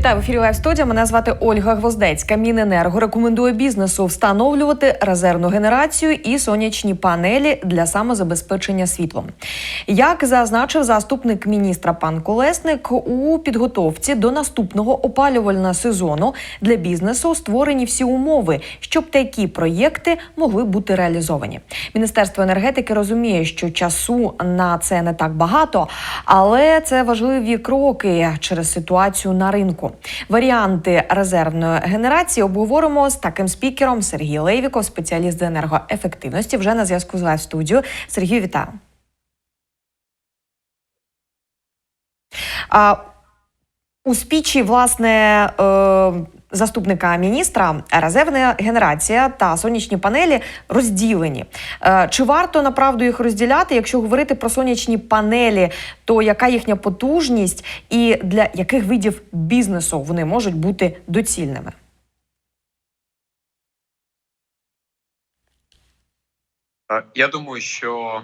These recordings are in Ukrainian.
Вітаю в ефірі Лайв студія. Мене звати Ольга Гвоздецька. Міненерго рекомендує бізнесу встановлювати резервну генерацію і сонячні панелі для самозабезпечення світлом. Як зазначив заступник міністра пан Колесник, у підготовці до наступного опалювального сезону для бізнесу створені всі умови, щоб такі проєкти могли бути реалізовані. Міністерство енергетики розуміє, що часу на це не так багато, але це важливі кроки через ситуацію на ринку. Варіанти резервної генерації обговоримо з таким спікером Сергій Лейвіков, спеціаліст з енергоефективності. Вже на зв'язку з лайв студією. Сергію, вітаю. А, у спічі, власне, е, заступника міністра резервна генерація та сонячні панелі розділені. Е, Чи варто направду їх розділяти? Якщо говорити про сонячні панелі, то яка їхня потужність і для яких видів бізнесу вони можуть бути доцільними? Е, Я думаю, що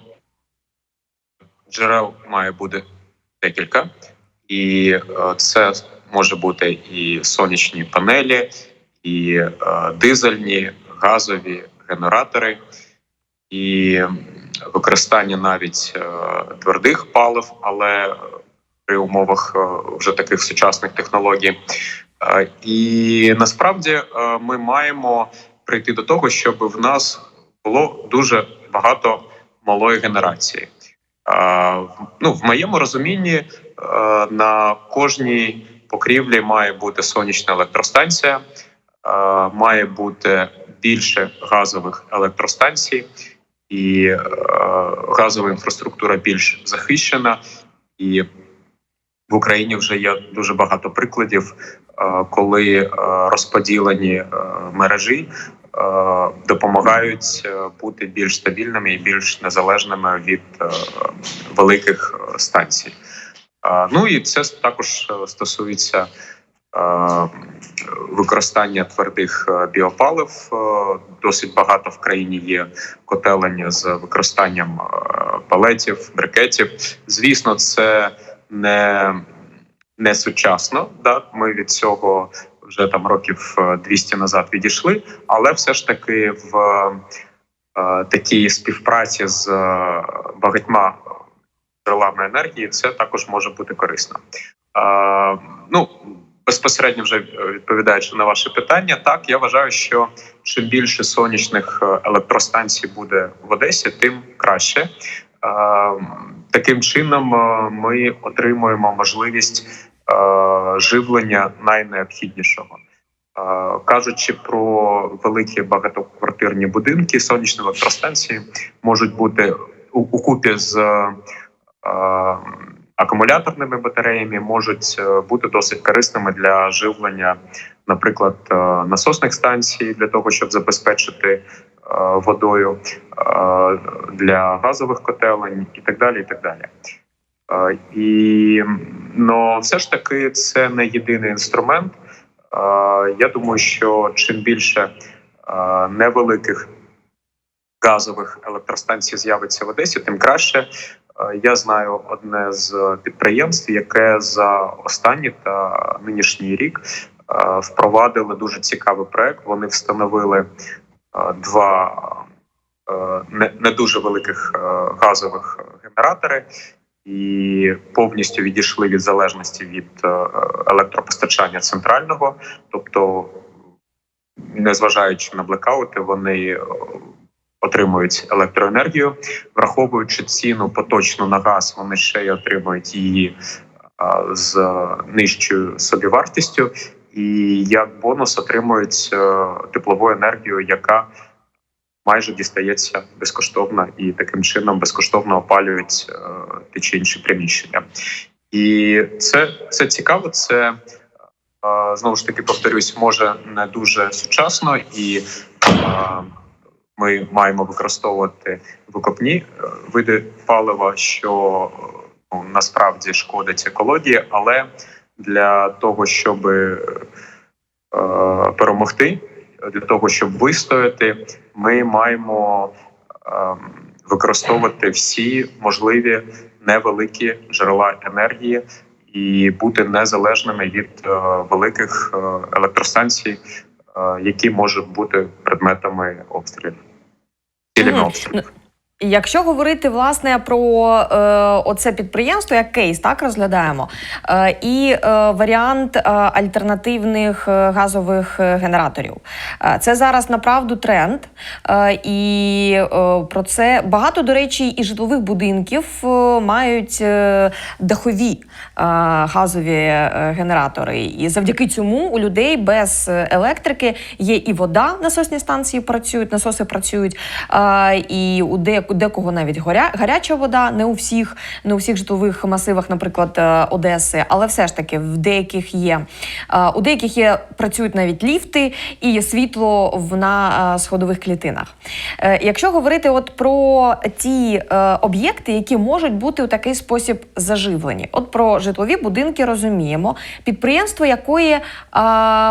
джерел має бути декілька, і е, це може бути і сонячні панелі, і е, дизельні, газові генератори, і використання навіть е, твердих палив, але при умовах е, вже таких сучасних технологій. Е, І насправді е, ми маємо прийти до того, щоб в нас було дуже багато малої генерації. Ну, в моєму розумінні е, на кожній покрівлі має бути сонячна електростанція, е, має бути більше газових електростанцій, і е, газова інфраструктура більш захищена. І в Україні вже є дуже багато прикладів, е, коли розподілені мережі допомагають бути більш стабільними і більш незалежними від великих станцій. Ну і це також е, стосується е, використання твердих е, біопалив. Досить багато в країні є котелень з використанням палетів, брикетів. Звісно, це не, не сучасно. Да? Ми від цього вже там років е, 200 назад відійшли, але все ж таки в такій співпраці з багатьма джерелами енергії це також може бути корисно. Е, ну безпосередньо вже відповідаючи на ваше питання, так я вважаю, що чим більше сонячних е, електростанцій буде в Одесі, тим краще. Е, Таким чином е, ми отримуємо можливість е, живлення найнеобхіднішого. Е, Кажучи про великі багатоквартирні будинки, сонячні електростанції можуть бути у, купі з е, акумуляторними батареями, можуть е, бути досить корисними для живлення, наприклад, е, насосних станцій для того, щоб забезпечити е, водою для газових котелень і так далі. І так далі. І но все ж таки це не єдиний інструмент. Я думаю, що чим більше невеликих газових електростанцій з'явиться в Одесі, тим краще. Е, Я знаю одне з підприємств, яке за останній та нинішній рік е, впровадили дуже цікавий проект. Вони встановили е, два не, дуже великих газових генератори і повністю відійшли від залежності від електропостачання центрального, тобто, незважаючи на блекаути, вони отримують електроенергію, враховуючи ціну поточну на газ, вони ще й отримують її з нижчою собівартістю, і як бонус отримують е, теплову енергію, яка майже дістається безкоштовно і таким чином безкоштовно опалюють е, ті чи інші приміщення. І це, це цікаво. Це е, знову ж таки повторюсь, може не дуже сучасно і. Ми маємо використовувати викопні е, види палива, що ну, насправді шкодить екології, але для того, щоб е, перемогти, для того, щоб вистояти, ми маємо е, використовувати всі можливі невеликі джерела енергії, і бути незалежними від е, великих е, електростанцій, е, які можуть бути предметами обстрілів. éléments. Mmh. Якщо говорити власне про е, оце підприємство як кейс, так розглядаємо, е, і е, варіант е, альтернативних е, газових е, генераторів, Е, це зараз направду тренд, е, і е, про це багато до речі, і житлових будинків е, мають е, дахові е, газові е, генератори. І завдяки цьому у людей без електрики є і вода, насосні станції працюють, насоси працюють, е, і у де, декого навіть горя, гаряча вода, не у всіх, не у всіх житлових масивах, наприклад, е, Одеси, але все ж таки в деяких є. Е, У деяких є працюють навіть ліфти і є світло на е, сходових клітинах. Якщо говорити от про ті об'єкти, які можуть бути у такий спосіб заживлені, от про житлові будинки розуміємо, підприємство якої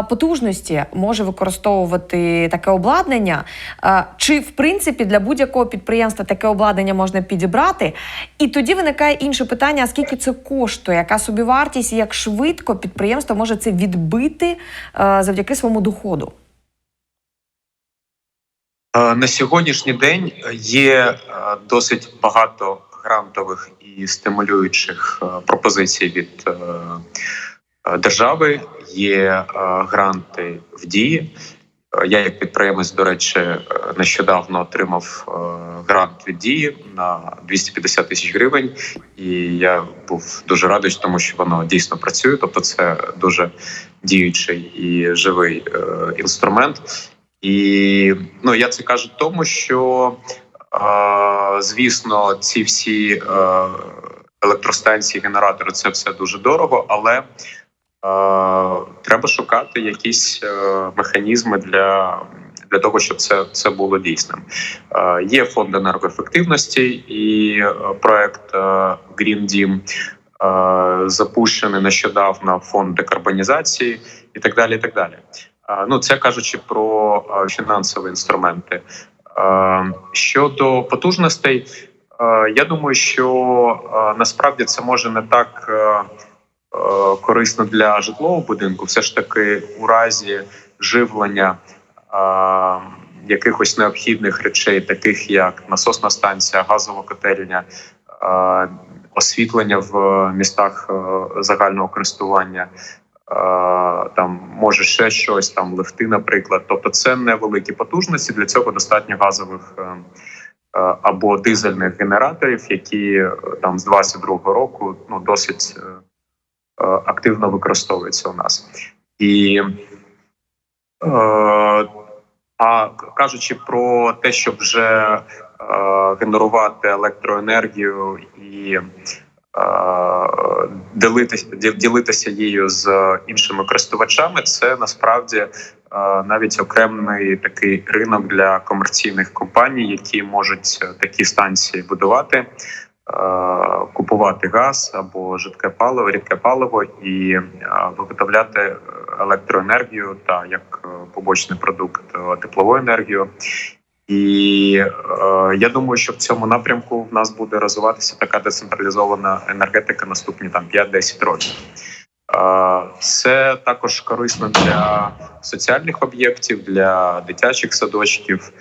потужності може використовувати таке обладнання, чи в принципі для будь-якого підприємства таке обладнання можна підібрати? І тоді виникає інше питання: а скільки це коштує, яка собівартість і як швидко підприємство може це відбити е, завдяки своєму доходу? Е, На сьогоднішній день є е, досить багато грантових і стимулюючих пропозицій від держави. Є гранти в дії. Я, як підприємець, до речі, е, нещодавно отримав е, грант від дії на 250 тисяч гривень, і я був дуже радий, тому що воно дійсно працює. Тобто, це дуже діючий і живий е, інструмент. І ну я це кажу тому, що звісно, ці всі електростанції, генератори це все дуже дорого, але треба шукати якісь е, механізми для. Для того щоб це це було дійсним, Е, є фонд енергоефективності і е, проект е, Green Dім, е, запущений нещодавно фонд декарбонізації і так далі. І так далі. Е, Ну, це кажучи про е, фінансові інструменти. Е, Щодо потужностей, е, я думаю, що е, насправді це може не так е, е, корисно для житлового будинку. Все ж таки, у разі живлення е, якихось необхідних речей, таких як насосна станція, газова котельня, е, освітлення в містах е, загального користування. Е, Там може ще щось, там лифти, наприклад. Тобто, це невеликі потужності. Для цього достатньо газових е, е, або дизельних генераторів, які е, там з 22-го року ну досить е, е, активно використовуються у нас. І е, а кажучи про те, щоб вже е, генерувати електроенергію і е, ділитися, ділитися її з іншими користувачами, це насправді е, навіть окремий такий ринок для комерційних компаній, які можуть е, такі станції будувати. Е, Купувати газ або жидке паливо, рідке паливо і е, виготовляти електроенергію та як е, побочний продукт теплову енергію. І е, я думаю, що в цьому напрямку в нас буде розвиватися така децентралізована енергетика наступні там 5-10 років. Е, Це також корисно для соціальних об'єктів, для дитячих садочків,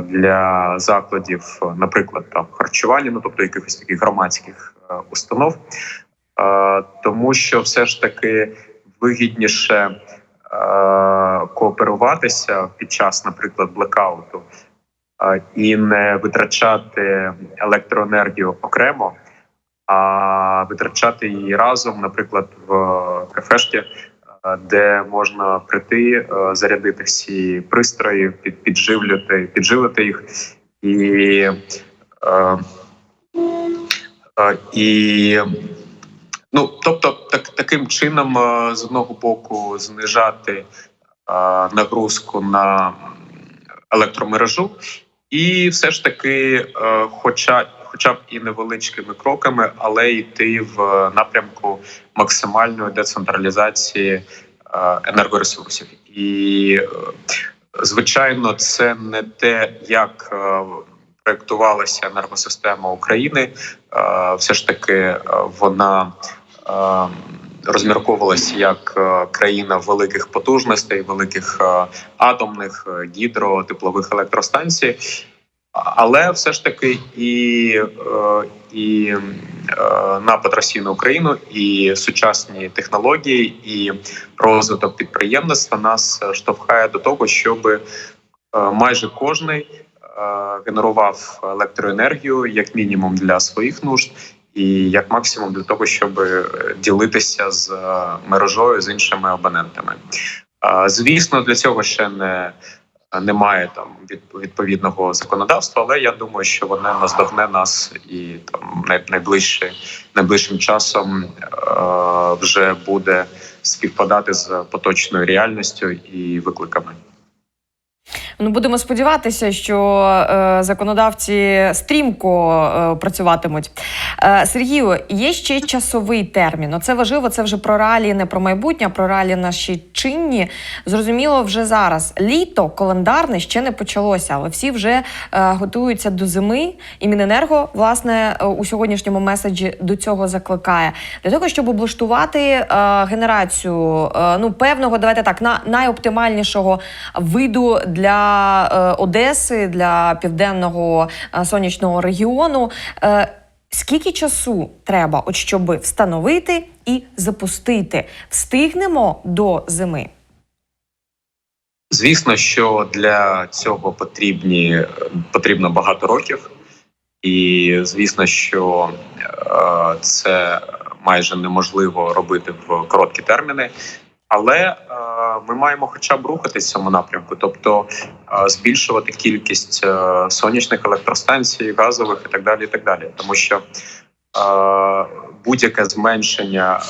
для закладів, е, наприклад, там харчування, ну тобто якихось таких громадських е, установ, Е, тому що все ж таки вигідніше е, кооперуватися під час, наприклад, блекауту е, і не витрачати електроенергію окремо, а витрачати її разом, наприклад, в кафешці, е, де можна прийти, е, зарядити всі пристрої, під, підживлювати, підживити їх і. е, е, І Ну тобто, так таким чином, е, з одного боку, знижати е, нагрузку на електромережу, і все ж таки, е, хоча, хоча б і невеличкими кроками, але йти в напрямку максимальної децентралізації е, енергоресурсів. І е, звичайно, це не те, як е, проектувалася енергосистема України. Е, Все ж таки, е, вона е, розмірковувалась як е, країна великих потужностей, великих е, атомних, е, гідро, теплових електростанцій. Але все ж таки і, е, і е, напад Росії на Україну, і сучасні технології, і розвиток підприємництва нас штовхає до того, щоб е, майже е, генерував електроенергію як мінімум для своїх нужд, і як максимум для того, щоб ділитися з мережою з іншими абонентами. Звісно, для цього ще не немає там від- відповідного законодавства, але я думаю, що воно наздогне нас і там найближче, найближчим часом е, вже буде співпадати з поточною реальністю і викликами. Ну будемо сподіватися, що е, законодавці стрімко е, працюватимуть. Е, Сергію, є ще часовий термін. Оце важливо. Це вже про реалії, не про майбутнє, а про реалії наші чинні. Зрозуміло, вже зараз літо календарне ще не почалося, але всі вже е, готуються до зими. І Міненерго, власне, е, у сьогоднішньому меседжі до цього закликає для того, щоб облаштувати е, генерацію е, ну певного, давайте так, на найоптимальнішого виду для е, Одеси, для південного е, сонячного регіону. Е, Скільки часу треба, от щоб встановити і запустити? Встигнемо до зими? Звісно, що для цього потрібні потрібно багато років, і звісно, що е, це майже неможливо робити в короткі терміни. Але е, ми маємо хоча б рухатись в цьому напрямку, тобто е, збільшувати кількість е, сонячних електростанцій, газових і так далі. І так далі. Тому що е, будь-яке зменшення,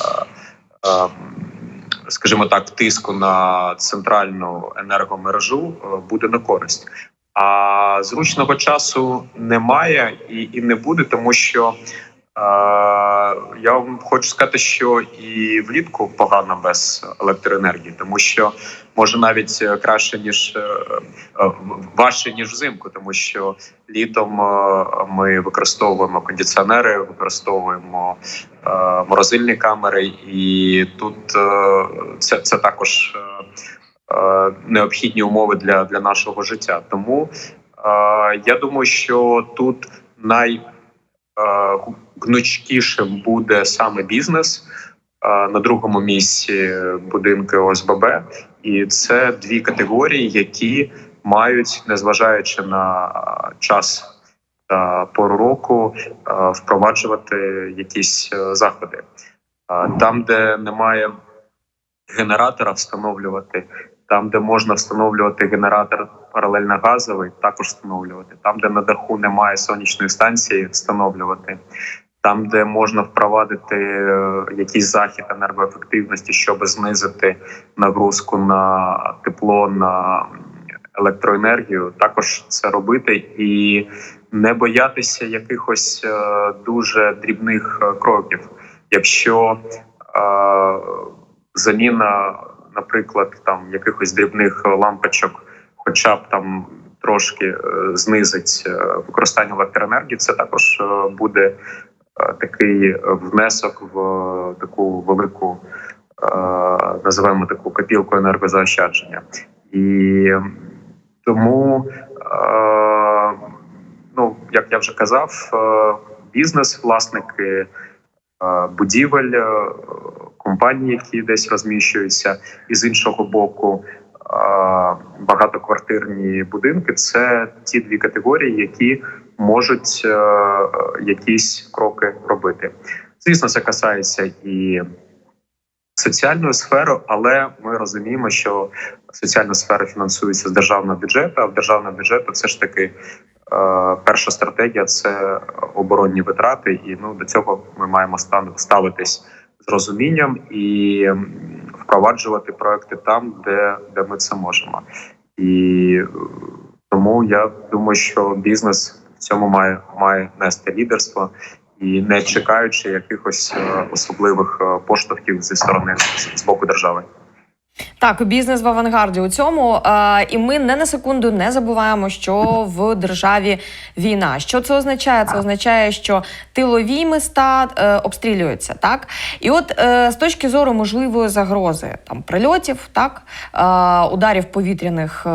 скажімо так, тиску на центральну енергомережу буде на користь. А зручного часу немає і, і не буде, тому що я вам хочу сказати, що і влітку погано без електроенергії, тому що може навіть е, краще ніж е, е, важче ніж взимку, тому що літом ми використовуємо кондиціонери, використовуємо морозильні камери, і тут це, це також. Необхідні умови для, для нашого життя. Тому я думаю, що тут най гнучкішим буде саме бізнес. На другому місці будинки ОСББ, і це дві категорії, які мають, незважаючи на час та пору року, впроваджувати якісь е, заходи. Там, де немає генератора, встановлювати там, де можна встановлювати генератор паралельно газовий, також встановлювати. Там, де на даху немає сонячної станції, встановлювати. Там, де можна впровадити е, якийсь захід енергоефективності, щоб знизити нагрузку на тепло, на електроенергію, також це робити і не боятися якихось е, дуже дрібних е, кроків. Якщо е, заміна наприклад, там якихось дрібних лампочок, хоча б там трошки е, знизить е, використання електроенергії, це також е, буде е, такий внесок в е, таку велику, е, називаємо таку копілку енергозаощадження. І тому, е, ну як я вже казав, е, бізнес, власники е, будівель. Компанії, які десь розміщуються, і з іншого боку, багатоквартирні будинки це ті дві категорії, які можуть е, якісь кроки робити. Звісно, це касається і соціальної сфери, але ми розуміємо, що соціальна сфера фінансується з державного бюджету. А в державному бюджету це ж таки. е, Перша стратегія це оборонні витрати, і ну до цього ми маємо ставитись з розумінням і впроваджувати проекти там, де, де ми це можемо. І тому я думаю, що бізнес в цьому має має нести лідерство і не чекаючи якихось е, особливих е, поштовхів зі сторони з боку держави. Так, бізнес в авангарді у цьому. Е, і ми не на секунду не забуваємо, що в державі війна. Що це означає? Це означає, що тилові міста е, обстрілюються, так? І от е, з точки зору можливої загрози там прильотів, так, е, ударів повітряних е,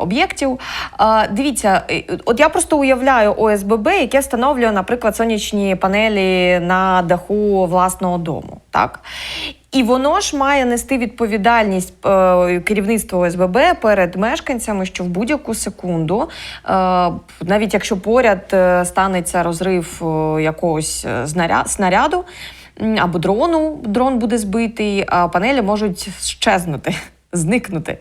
об'єктів. Е, дивіться, е, от я просто уявляю ОСББ, яке встановлює, наприклад, сонячні панелі на даху власного дому. Так? І воно ж має нести відповідальність е, керівництва ОСББ перед мешканцями, що в будь-яку секунду, е, навіть якщо поряд е, станеться розрив е, якогось е, знаря- снаряду або дрону, дрон буде збитий, а панелі можуть щезнути, зникнути.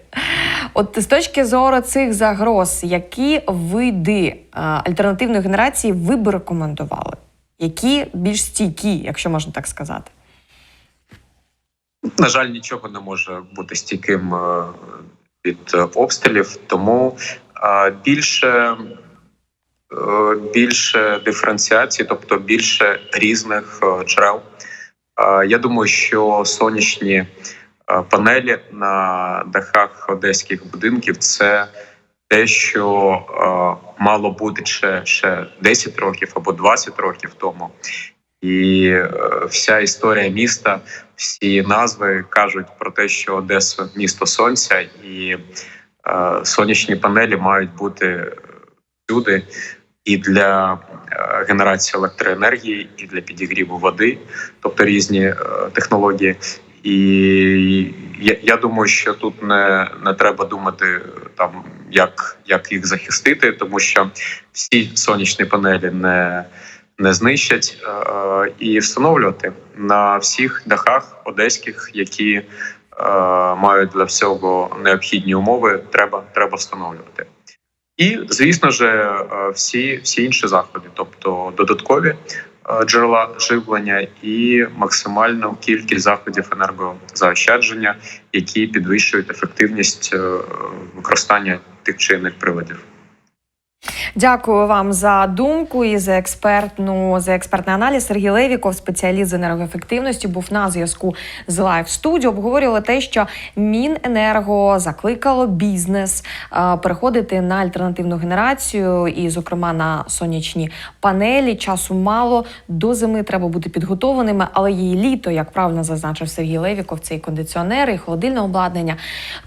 От з точки зору цих загроз, які види е, альтернативної генерації ви б рекомендували? Які більш стійкі, якщо можна так сказати? На жаль, нічого не може бути стійким е, від обстрілів, тому е, більше, е, більше диференціації, тобто більше різних джерел. Я думаю, що сонячні панелі на дахах одеських будинків це те, що мало бути ще, ще 10 років або 20 років тому. І вся історія міста, всі назви кажуть про те, що Одеса місто сонця, і е, сонячні панелі мають бути всюди і для е, генерації електроенергії, і для підігріву води, тобто різні е, технології. І я, я думаю, що тут не, не треба думати там, як, як їх захистити, тому що всі сонячні панелі не не знищать е, і встановлювати на всіх дахах одеських, які е, мають для всього необхідні умови, треба, треба встановлювати. І звісно ж, е, всі, всі інші заходи, тобто додаткові джерела живлення і максимальну кількість заходів енергозаощадження, які підвищують ефективність використання тих чи інших приладів. Дякую вам за думку і за експертну за експертний аналіз. Сергій Левіков, спеціаліст з енергоефективності, був на зв'язку з Live Studio. Обговорювали те, що Міненерго закликало бізнес е, переходити на альтернативну генерацію, і, зокрема, на сонячні панелі. Часу мало до зими треба бути підготованими, але і літо, як правильно зазначив Сергій Левіков, це і кондиціонери, і холодильне обладнання.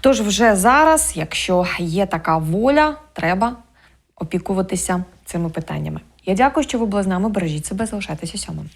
Тож вже зараз, якщо є така воля, треба опікуватися цими питаннями. Я дякую, що ви були з нами. Бережіть себе, залишайтеся сьомим.